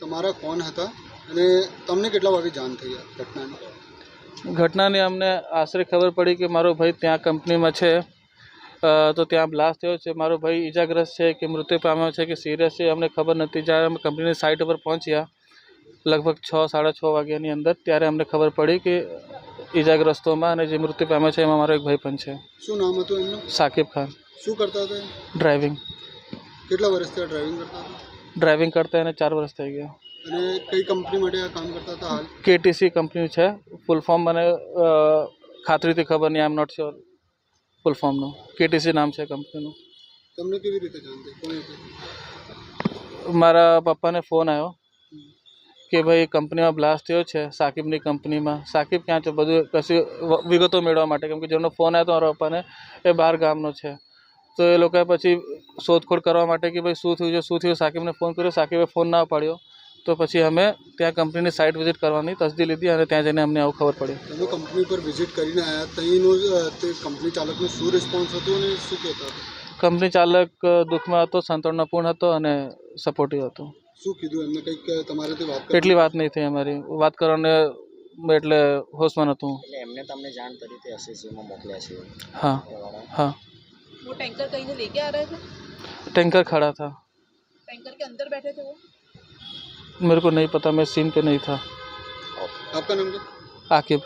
તમારા કોણ હતા અને તમને કેટલા વાગે જાણ થઈ ઘટનાની? ઘટનાની અમને આશરે ખબર પડી કે મારો ભાઈ ત્યાં કંપનીમાં છે. તો ત્યાં બ્લાસ્ટ થયો છે. મારો ભાઈ ઈજાગ્રસ્ત છે કે મૃત્યુ પામ્યો છે કે સિરિયસ છે અમને ખબર નથી. જ્યારે અમે કંપનીની સાઇટ ઉપર પહોંચ્યા લગભગ છ સાડા છ વાગ્યાની અંદર ત્યારે અમને ખબર પડી કે ઈજાગ્રસ્તોમાં અને જે મૃત્યુ પામ્યો છે એમાં મારો એક ભાઈ પણ છે. શું નામ હતું એમનું? સાકિબ ખાન. શું કરતા હતા? ડ્રાઇવિંગ. કેટલા વર્ષથી ડ્રાઇવિંગ કરતા હતા? ડ્રાઇવિંગ કરતા એને ચાર વર્ષ થઈ ગયા. અને કઈ કંપની માટે આ કામ કરતા હતા હાલ? કેટીસી કંપની છે. ફૂલ ફોર્મ મને ખાતરીથી ખબર નહીં આઈ એમ નોટ શ્યોર ફૂલ ફોર્મનું કેટીસી નામ છે કંપનીનું. તમને કેવી રીતે જાણ થઈ કોણે કહ્યું? મારા પપ્પાને ફોન આવ્યો કે ભાઈ કંપનીમાં બ્લાસ્ટ થયો છે સાકિબની કંપનીમાં. સાકિબ ક્યાં છે? બધું કશું વિગતો મેળવવા માટે. કેમ કે જેમનો ફોન આવ્યો તો મારા પપ્પાને એ બહાર ગામનો છે. તો એ લોકોએ પછી શોધખોળ કરવા માટે કે ભાઈ શું થયું છે શું થયું? સાકિબને ફોન કર્યો. સાકિબે ફોન ના પાડ્યો. તો પછી અમે ત્યાં કંપનીની સાઇટ વિઝિટ કરવાની તસદી લીધી અને ત્યાં જઈને અમને આવું ખબર પડી. તમે કંપની પર વિઝિટ કરીને આવ્યા ત્યાંનું તે કંપની ચાલકનો શું રિસ્પોન્સ હતું અને શું કહેતા કંપની ચાલક દુઃખમાં હતો સંતોષપૂર્ણ હતો અને સપોર્ટિવ હતો. શું કીધું એમને? કંઈક તમારાથી વાત એટલી વાત નહીં થઈ અમારી. વાત કરવાને એટલે હોશમાં નહોતું. એમને તમને જાણ કરી હતી એસએસસીમાં મોકલ્યા છે. હા એવાળા. टैंकर कहीं से लेके आ रहे थे टैंकर खड़ा था टैंकर के अंदर बैठे थे वो मेरे को नहीं पता मैं सीन पे नहीं था आपका नाम क्या आकिब